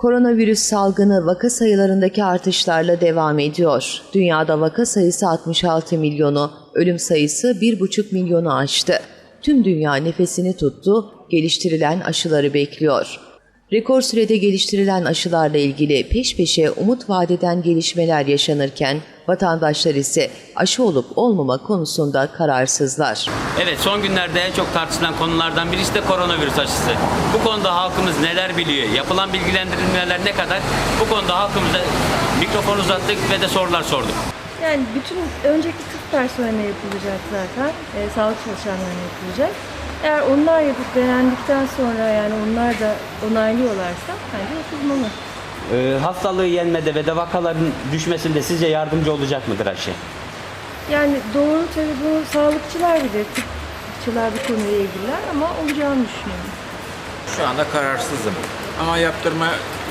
Koronavirüs salgını vaka sayılarındaki artışlarla devam ediyor. Dünyada vaka sayısı 66 milyonu, ölüm sayısı 1,5 milyonu aştı. Tüm dünya nefesini tuttu, geliştirilen aşıları bekliyor. Rekor sürede geliştirilen aşılarla ilgili peş peşe umut vadeden gelişmeler yaşanırken vatandaşlar ise aşı olup olmama konusunda kararsızlar. Evet son günlerde en çok tartışılan konulardan birisi de koronavirüs aşısı. Bu konuda halkımız neler biliyor? Yapılan bilgilendirmeler ne kadar? Bu konuda halkımıza mikrofon uzattık ve de sorular sorduk. Yani bütün öncelikle tıp personeline yapılacak zaten. E, sağlık çalışanlarına yapılacak. Eğer onlar yapıp denendikten sonra yani onlar da onaylıyorlarsa bence yapılmalı. Ee, hastalığı yenmede ve de vakaların düşmesinde sizce yardımcı olacak mıdır aşı? Yani doğru tabii bunu sağlıkçılar bilir, tıpçılar bu konuyla ilgililer ama olacağını düşünüyorum. Şu anda kararsızım. Ama yaptırma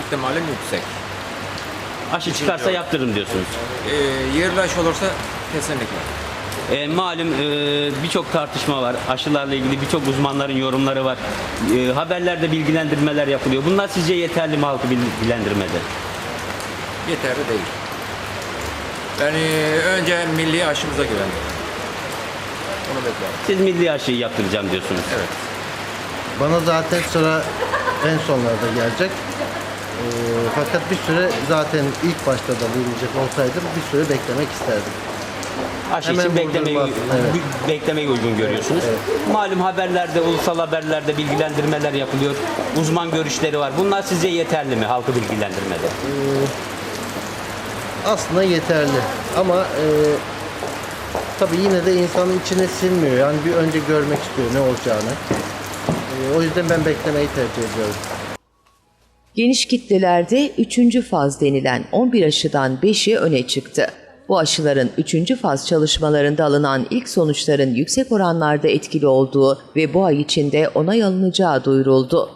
ihtimalim yüksek. Aşı çıkarsa yaptırın diyorsunuz. Ee, yerli aşı olursa kesinlikle. E, malum e, birçok tartışma var. Aşılarla ilgili birçok uzmanların yorumları var. E, haberlerde bilgilendirmeler yapılıyor. Bunlar sizce yeterli mi halkı bilgilendirmede? Yeterli değil. E, önce milli aşımıza güvendim. Onu bekliyorum. Siz milli aşıyı yaptıracağım diyorsunuz. Evet. Bana zaten sıra en sonlarda gelecek. Ee, fakat bir süre zaten ilk başta da verilecek olsaydım bir süre beklemek isterdim. Aşı Hemen için beklemeyi. Evet. beklemeyi uygun görüyorsunuz. Malum haberlerde, ulusal haberlerde bilgilendirmeler yapılıyor. Uzman görüşleri var. Bunlar sizce yeterli mi halkı bilgilendirmede? Aslında yeterli ama e, tabii yine de insanın içine sinmiyor. Yani bir önce görmek istiyor ne olacağını. E, o yüzden ben beklemeyi tercih ediyorum. Geniş kitlelerde 3. faz denilen 11 aşıdan 5'i öne çıktı. Bu aşıların 3. faz çalışmalarında alınan ilk sonuçların yüksek oranlarda etkili olduğu ve bu ay içinde onay alınacağı duyuruldu.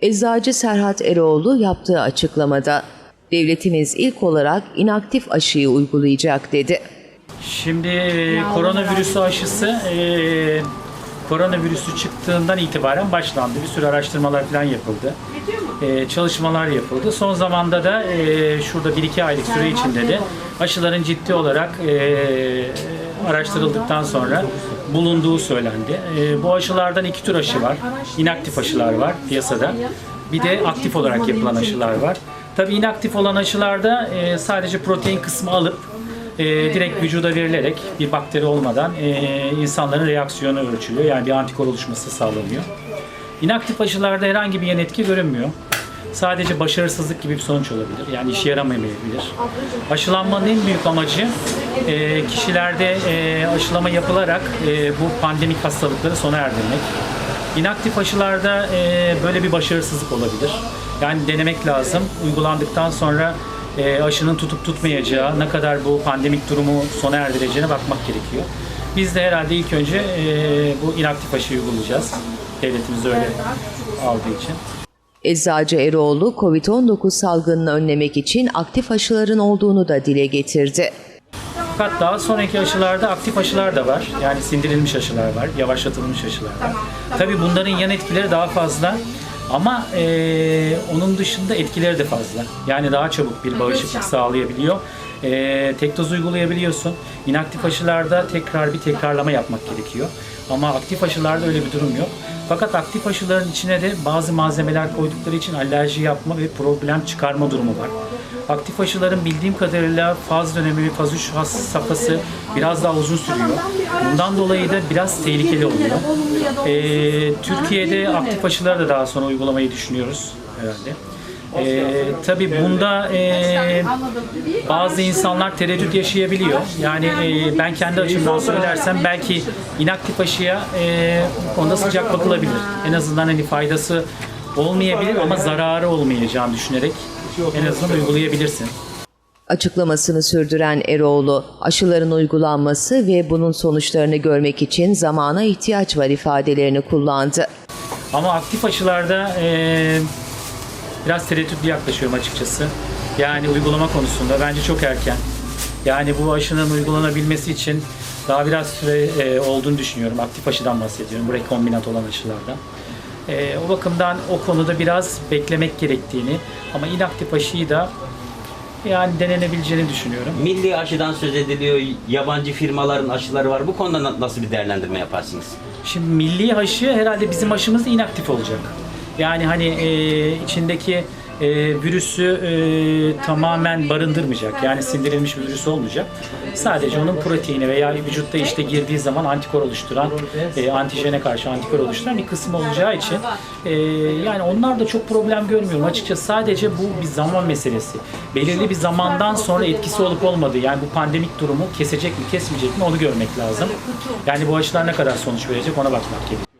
Eczacı Serhat Eroğlu yaptığı açıklamada, devletimiz ilk olarak inaktif aşıyı uygulayacak dedi. Şimdi e, koronavirüsü aşısı e, koronavirüsü çıktığından itibaren başlandı. Bir sürü araştırmalar falan yapıldı. E, çalışmalar yapıldı. Son zamanda da e, şurada 1-2 aylık süre içinde de aşıların ciddi olarak e, araştırıldıktan sonra bulunduğu söylendi. E, bu aşılardan iki tür aşı var. İnaktif aşılar var piyasada. Bir de aktif olarak yapılan aşılar var. Tabii inaktif olan aşılarda e, sadece protein kısmı alıp e, direkt vücuda verilerek bir bakteri olmadan e, insanların reaksiyonu ölçülüyor. Yani bir antikor oluşması sağlanıyor. İnaktif aşılarda herhangi bir yan etki görünmüyor. Sadece başarısızlık gibi bir sonuç olabilir. Yani işe yaramayabilir. Aşılanmanın en büyük amacı e, kişilerde e, aşılama yapılarak e, bu pandemik hastalıkları sona erdirmek. İnaktif aşılarda e, böyle bir başarısızlık olabilir. Yani denemek lazım. Uygulandıktan sonra e, aşının tutup tutmayacağı, ne kadar bu pandemik durumu sona erdireceğine bakmak gerekiyor. Biz de herhalde ilk önce e, bu inaktif aşıyı uygulayacağız. Devletimiz öyle aldığı için. Eczacı Eroğlu, COVID-19 salgınını önlemek için aktif aşıların olduğunu da dile getirdi. Fakat daha sonraki aşılarda aktif aşılar da var. Yani sindirilmiş aşılar var, yavaşlatılmış aşılar var. Tabii bunların yan etkileri daha fazla. Ama eee, onun dışında etkileri de fazla. Yani daha çabuk bir bağışıklık sağlayabiliyor. Eee tek doz uygulayabiliyorsun. İnaktif aşılarda tekrar bir tekrarlama yapmak gerekiyor. Ama aktif aşılarda öyle bir durum yok. Fakat aktif aşıların içine de bazı malzemeler koydukları için alerji yapma ve problem çıkarma durumu var. Aktif aşıların bildiğim kadarıyla faz dönemi, faz 3 has safhası biraz daha uzun sürüyor. Bundan dolayı da biraz tehlikeli oluyor. Ee, Türkiye'de aktif aşıları da daha sonra uygulamayı düşünüyoruz herhalde. Ee, tabii bunda e, bazı insanlar tereddüt yaşayabiliyor. Yani e, ben kendi açımdan söylersem belki inaktif aşıya e, bu konuda sıcak bakılabilir. En azından hani faydası olmayabilir ama zararı olmayacağını düşünerek en azından uygulayabilirsin. Açıklamasını sürdüren Eroğlu, aşıların uygulanması ve bunun sonuçlarını görmek için zamana ihtiyaç var ifadelerini kullandı. Ama aktif aşılarda eee, biraz tereddütlü yaklaşıyorum açıkçası. Yani uygulama konusunda bence çok erken. Yani bu aşının uygulanabilmesi için daha biraz süre eee, olduğunu düşünüyorum. Aktif aşıdan bahsediyorum. Bu rekombinant olan aşılardan. E, o bakımdan o konuda biraz beklemek gerektiğini ama inaktif aşıyı da yani denenebileceğini düşünüyorum. Milli aşıdan söz ediliyor, yabancı firmaların aşıları var. Bu konuda na- nasıl bir değerlendirme yaparsınız? Şimdi milli aşı herhalde bizim aşımız da inaktif olacak. Yani hani e, içindeki e, virüsü e, tamamen barındırmayacak. Yani sindirilmiş bir virüs olmayacak. Sadece onun proteini veya vücutta işte girdiği zaman antikor oluşturan, e, antijene karşı antikor oluşturan bir kısım olacağı için e, yani onlar da çok problem görmüyorum. Açıkçası sadece bu bir zaman meselesi. Belirli bir zamandan sonra etkisi olup olmadığı yani bu pandemik durumu kesecek mi kesmeyecek mi onu görmek lazım. Yani bu aşılar ne kadar sonuç verecek ona bakmak gerekiyor.